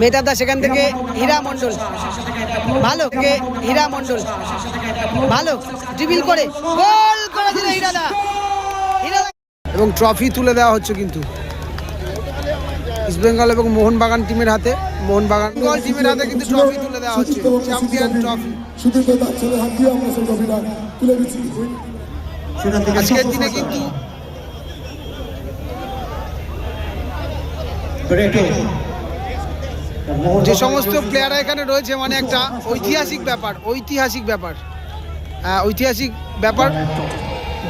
মেধাদা সেখান থেকে হীরা মণ্ডল। ভালো কে? হীরা মণ্ডল। ভালো ড্রিবিল করে গোল করে দিল হীরাদা এবং ট্রফি তুলে দেওয়া হচ্ছে কিন্তু। ইস্ট বেঙ্গল এবং মোহনবাগান টিমের হাতে। মোহনবাগান টিমের হাতে কিন্তু ট্রফি তুলে দেওয়া হচ্ছে। চ্যাম্পিয়ন ট্রফি আজকের দিনে কিন্তু যে সমস্ত প্লেয়াররা এখানে রয়েছে মানে একটা ঐতিহাসিক ব্যাপার ঐতিহাসিক ব্যাপার। আহ, ঐতিহাসিক ব্যাপার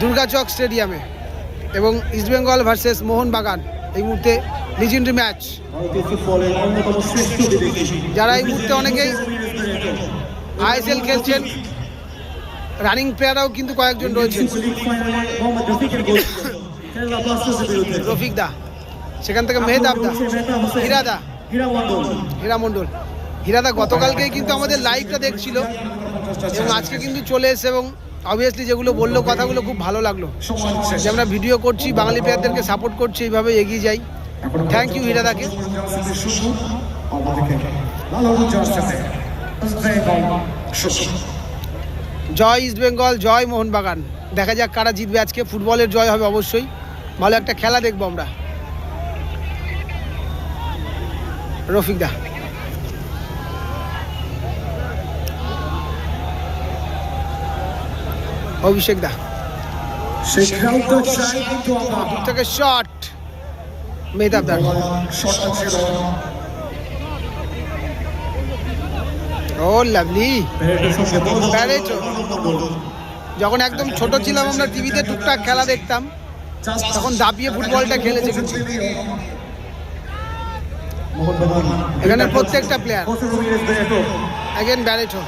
দুর্গাচক স্টেডিয়ামে এবং ইস্টবেঙ্গল ভার্সেস মোহনবাগান। এই মুহূর্তে লিজেন্ডারি ম্যাচ যারা এই মুহূর্তে অনেকেই আইএসএল খেলছেন রানিং প্লেয়াররাও কিন্তু কয়েকজন রয়েছেন। রফিক দা সেখান থেকে মেহতাব দা হিরাদা হীরা মণ্ডল হীরাদা গতকালকেই কিন্তু আমাদের লাইভটা দেখছিল এবং আজকে কিন্তু চলে এসে এবং অবভিয়াসলি যেগুলো বলল কথাগুলো খুব ভালো লাগল। যে আমরা ভিডিও করছি, বাঙালি প্লেয়ারদেরকে সাপোর্ট করছি এইভাবে এগিয়ে যাই। থ্যাংক ইউ হীরাদাকে। জয় ইস্ট বেঙ্গল জয় মোহনবাগান। দেখা যাক কারা জিতবে আজকে। ফুটবলের জয় হবে অবশ্যই। ভালো একটা খেলা দেখব আমরা। রফিক দা। অভিষেক দা। দূর থেকে শট মেহতাব দা। ও লাভলি যখন একদম ছোট ছিলাম আমরা টিভিতে টুকটাক খেলা দেখতাম। তখন দাপিয়ে ফুটবলটা খেলেছে এখানে প্রত্যেকটা প্লেয়ার ব্যারেটো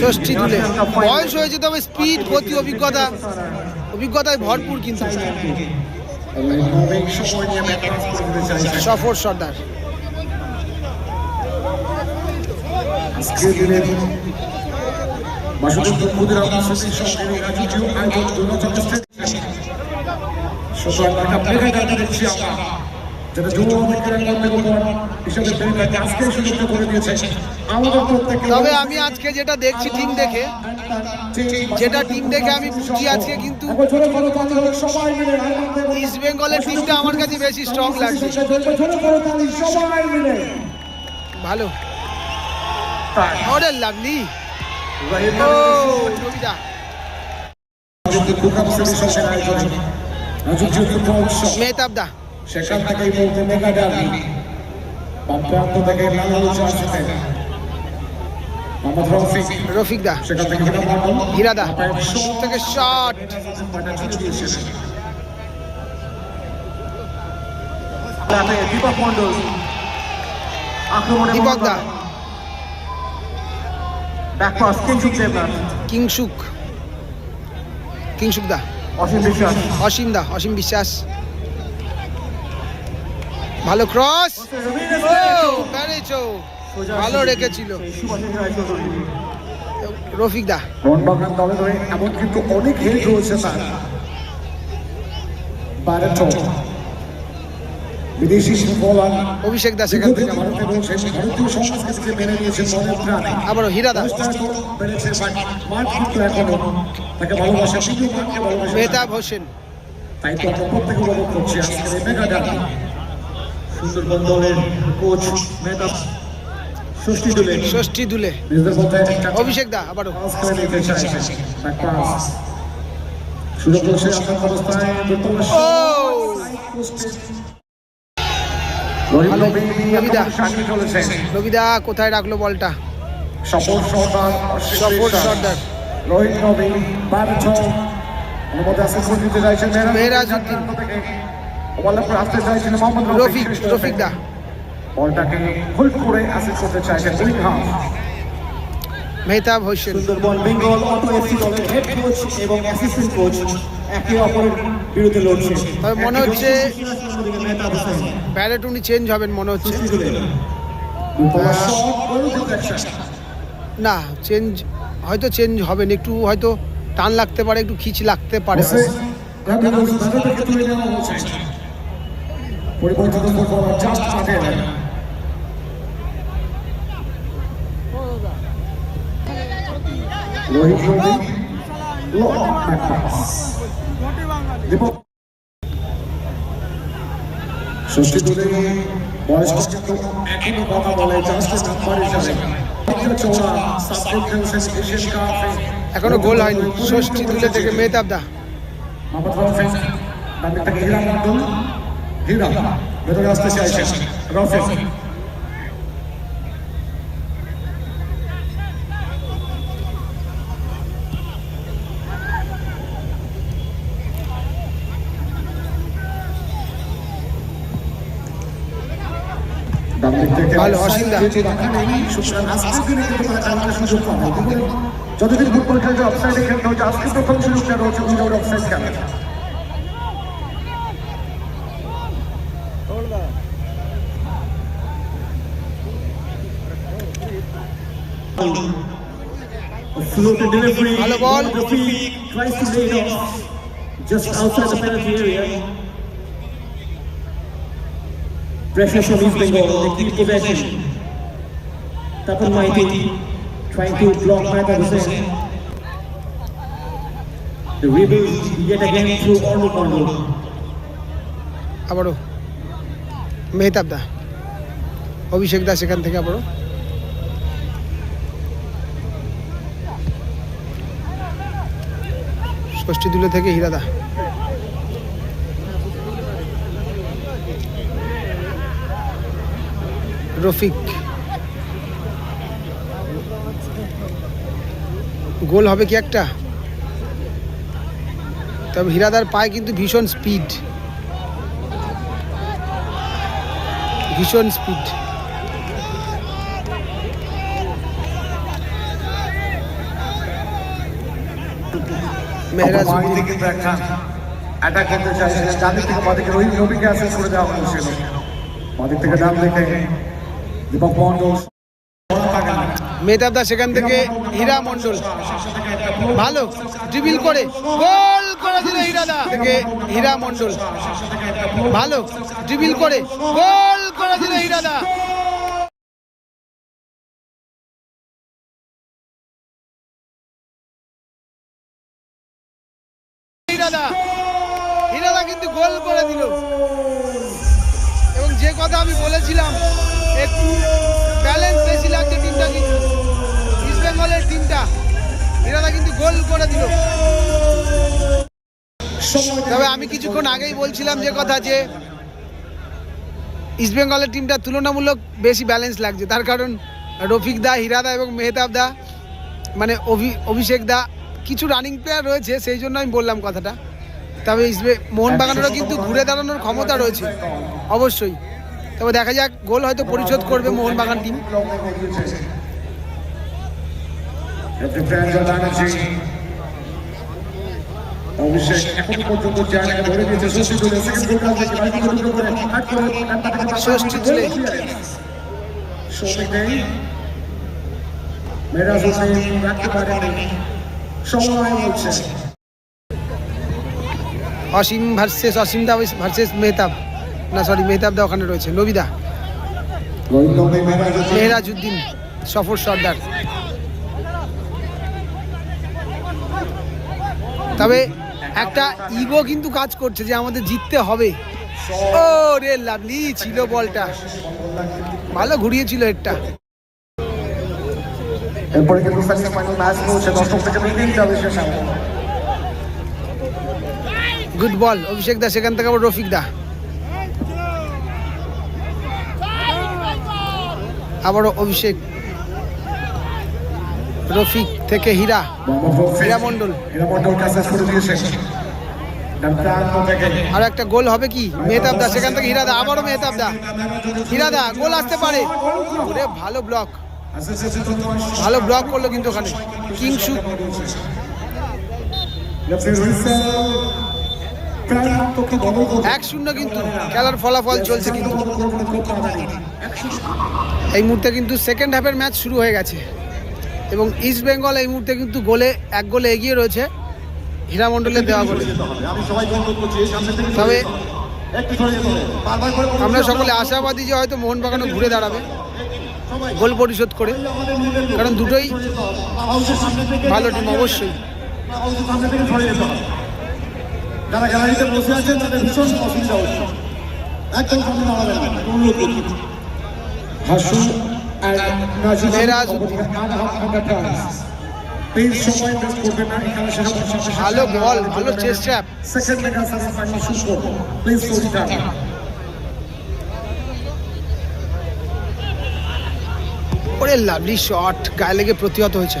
ষষ্ঠী তুলে বয়স হয়েছে তবে স্পিড অভিজ্ঞতা। অভিজ্ঞতায় ভরপুর কিন্তু। সফর সর্দার। সুতরাং একটা মেগা ডাটা দেখছি আমরা। যেটা যুব অধিকারের মধ্যে হিসেবে ট্রেনটাকে আজকে সুযোগ করে দিয়েছে। আমাদের প্রত্যেককে তবে আমি আজকে যেটা দেখছি টিম দেখে যেটা টিম দেখে আমি বুঝছি আজকে কিন্তু ইস্ট বেঙ্গলের টিমটা আমার কাছে বেশি স্ট্রং লাগছে। ভালো। ও রবিদা কিন্তু মেহতাব দা সেখান থেকে মুহূর্তে মেগা বাম থেকে রফিক। দা। থেকে shot Deepak Mondal Deepak da back pass Kingshuk Debnath Kingshuk. Kingshuk da. Asim Biswas. Asim da অসীম বিশ্বাস। ভালো ক্রস ভালো রেখেছিল। রফিক দা। মোহনবাগান দলে ধরে এমন কিন্তু অনেক হেল্প রয়েছে তার। ব্যারেটো বিদেশি ফুটবলার অভিষেক দা সেখান থেকে আবার ভারতে রয়েছে সংস্কৃতিকে মেনে নিয়েছেন মনের প্রাণে আবারও মাঠকে ভালোবাসে মেহতাব হোসেন। তাই তো প্রত্যেকে উপভোগ করছি আজকের এই মেগা ডার্বি সুন্দরবন দলের কোচ মেহতাব ষষ্ঠী দলে। ষষ্ঠী অভিষেক দা আবারও। সুযোগ আপনার অবস্থায় রবিদা কোথায় রাখল বলটা? সর্দার সফর সর্দার। রোহিত নবী বারছো অনুমতি দিতে চাইছেন মেহরাজউদ্দিন। বলে আসতে চাইছেন মোহাম্মদ রফিক রফিক দা। বলটাকে হোল্ড করে অ্যাসিস্ট করতে চাইছেন দুই half Mehtab Hossain Sundarban Bengal Auto FC দলের হেড কোচ এবং অ্যাসিস্ট্যান্ট কোচ। একে অপরের বিরুদ্ধে লড়ছে। তবে মনে হচ্ছে হোসেন ব্যারেটুনি চেঞ্জ হবেন মনে হচ্ছে। না চেঞ্জ হয়তো চেঞ্জ হবেন। একটু হয়তো টান লাগতে পারে একটু খিচ লাগতে পারে। পরিবর্তিত just Rohit Rabi long back pass Deepak Sasthi দলে বয়স কিন্তু এখনও কথা বলে হিসাবে গোল হয়নি। ষষ্ঠী তুলে থেকে মেহতাব দা। হীরা ভেতরে আসতে চাইছেন রফিক ডান দিক থেকে ভালো, অসিন্দা। যেহেতু রাখা নেই, সুতরাং আজকের দিনে কিন্তু তারা খেলার সুযোগ যতদিন ফুটবল খেলছে অফসাইডে খেলতে হচ্ছে আজকে প্রথম সুযোগটা রয়েছে উইদাউট অফসাইড খেলা Floated delivery. Ball. Rafiq tries to lay it off just outside the penalty area. Pressure from East Bengal. They keep possession. Tapan Maiti trying to block Mehta Hussain. The rebuild yet again through Arnold Arnold. আবারও মেহতাব দা অভিষেক দা সেখান থেকে আবারও ষষ্ঠী তুলে থেকে হীরাদা রফিক। গোল হবে কি একটা? তবে হীরাদার পায়ে কিন্তু ভীষণ স্পিড ভীষণ স্পিড মেহরাজ অ্যাটাক করতে চাইছে ডান থেকে বাদিকে মেহতাব সেখান থেকে হীরা মণ্ডল। ভালো ড্রিবিল করে, গোল করে দিল হীরাদা থেকে হীরা মণ্ডল। ভালো ড্রিবিল করে, গোল করে দিল হীরাদা হীরাদা হীরাদা কিন্তু গোল করে দিল। এবং যে কথা আমি বলেছিলাম একটু ব্যালেন্স বেশি লাগছে টিমটা কিন্তু ইস্ট বেঙ্গলের টিমটা হীরাদা কিন্তু গোল করে দিল। তবে আমি কিছুক্ষণ আগেই বলছিলাম যে কথা যে ইস্ট বেঙ্গলের টিমটা তুলনামূলক বেশি ব্যালেন্স লাগছে। তার কারণ রফিক দা হীরাদা এবং মেহতাব দা মানে অভি, অভিষেক দা, কিছু রানিং প্লেয়ার রয়েছে, সেই জন্য আমি বললাম কথাটা। তবে মোহনবাগানেরও কিন্তু ঘুরে দাঁড়ানোর ক্ষমতা রয়েছে। অবশ্যই। তবে দেখা যাক গোল হয়তো পরিশোধ করবে মোহনবাগান টিম ষষ্ঠী তুলে অসীম ভার্সেস অসীম দা ভার্সেস মেহতাব। না সরি মেহতাব দা ওখানে রয়েছে নবিদা। হোসেন মেহরাজউদ্দিন সফর সর্দার। তবে একটা ইগো কিন্তু কাজ করছে যে আমাদের জিততে হবে। ও রে লাভলি ছিল বলটা। ভালো ঘুরিয়েছিল একটা এরপরে কিন্তু ফাইনাল ফাইনাল ম্যাচ হচ্ছে দর্শক থেকে মিটিং যাবে শেষে গুড বল অভিষেক দা সেখান থেকে আবার রফিক দা। আবারও অভিষেক রফিক থেকে হীরা। হীরা মন্ডল আর একটা গোল হবে কি? মেহতাব দা, সেখান থেকে হীরা দা, আবারও মেহতাব দা। হীরা দা, গোল আসতে পারে। ওরে, ভালো ব্লক ভালো ব্লক করল কিন্তু ওখানে। কিংসু। এক শূন্য কিন্তু, খেলার ফলাফল চলছে কিন্তু। এই মুহূর্তে কিন্তু সেকেন্ড হাফের ম্যাচ শুরু হয়ে গেছে। এবং ইস্ট বেঙ্গল এই মুহূর্তে কিন্তু গোলে, এক গোলে এগিয়ে রয়েছে হীরা মণ্ডলের দেওয়া থেকে তবে আমরা সকলে আশাবাদী যে হয়তো মোহনবাগানও ঘুরে দাঁড়াবে গোল পরিশোধ করে। কারণ দুটোই ভালো টিম অবশ্যই হাউসের সামনে থেকে সরে যেতে হবে যারা গ্যালারিতে বসে আছেন তাদের ভীষণ অসুবিধা হচ্ছে একদম সামনে দাঁড়াবেন না। অনুরোধ করছি। হাসু সাথে ভালো বল ভালো chest trap second mega semifinal শুরু করব। প্লিজ কোচ টাইম ওরে লাভলি শট গায়ে লেগে প্রতিহত হয়েছে।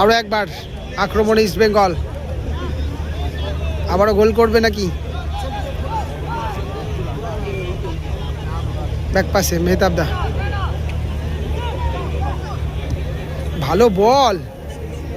আরও একবার আক্রমণে ইস্ট বেঙ্গল আবারও গোল করবে নাকি? মেহতাবদা ভালো বল।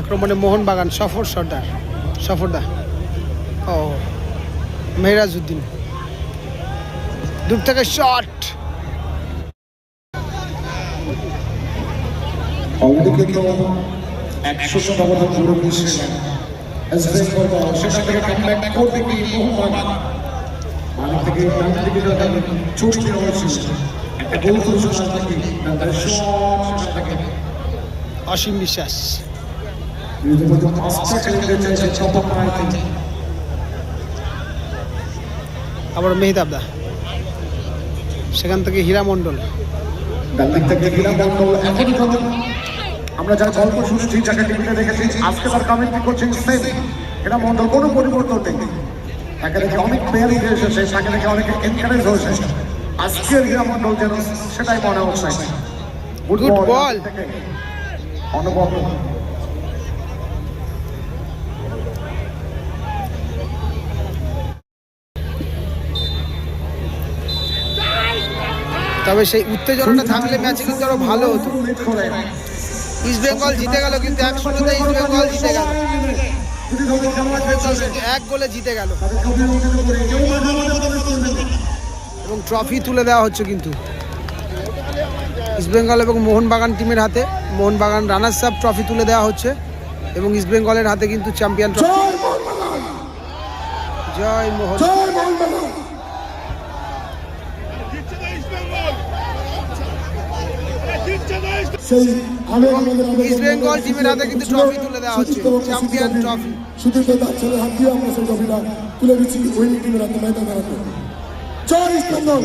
আক্রমণে মোহনবাগান সফর সর্দার সফরদা ও মেহরাজউদ্দিন। দূর থেকে শট একশো থেকে কামব্যাক করতে গিয়ে থেকে ডান একটা থেকে তাদের থেকে। অসীম বিশ্বাস। আস্থা খেলে চাইছে চপক মাইতি আবার মেহতাবদা সেখান থেকে হীরা মণ্ডল। ডান দিক থেকে গিলা মন্ডল আমরা যার গল্প শুনেছি যাকে টিভিতে দেখেছি আজকে তার কমেন্ট্রি করছেন? সেম এটা মন্ডল কোনো পরিবর্তন নেই। তাকে দেখে অনেক প্লেয়ার উঠে এসেছে তাকে দেখে অনেকে এনকারেজ হয়েছে আজকের হীরা মন্ডল যেন সেটাই মনে হচ্ছে। Good ball. অনুভব। তবে সেই উত্তেজনাটা থাকলে ম্যাচে কিন্তু আরও ভালো হতো। ইস্ট বেঙ্গল জিতে গেল কিন্তু এক শূন্যতে ইস্ট বেঙ্গল জিতে গেল। এক গোলে জিতে গেল। এবং ট্রফি তুলে দেওয়া হচ্ছে কিন্তু। ইস্টবেঙ্গল এবং মোহনবাগান টিমের হাতে, মোহনবাগান রানার্স আপ ট্রফি তুলে দেওয়া হচ্ছে। এবং ইস্টবেঙ্গলের হাতে কিন্তু চ্যাম্পিয়ন ট্রফি জয় মোহন জয় মোহনবাগান সেই আলো আমাদের ইস্ট বেঙ্গল টিমের হাতে কিন্তু ট্রফি তুলে দেওয়া হচ্ছে চ্যাম্পিয়ন ট্রফি শুধু দাস ছেলের হাত দিয়ে আমরা সেই ট্রফিটা তুলে দিচ্ছি। ওই টিমের হাতে। জয় ইস্ট বেঙ্গল।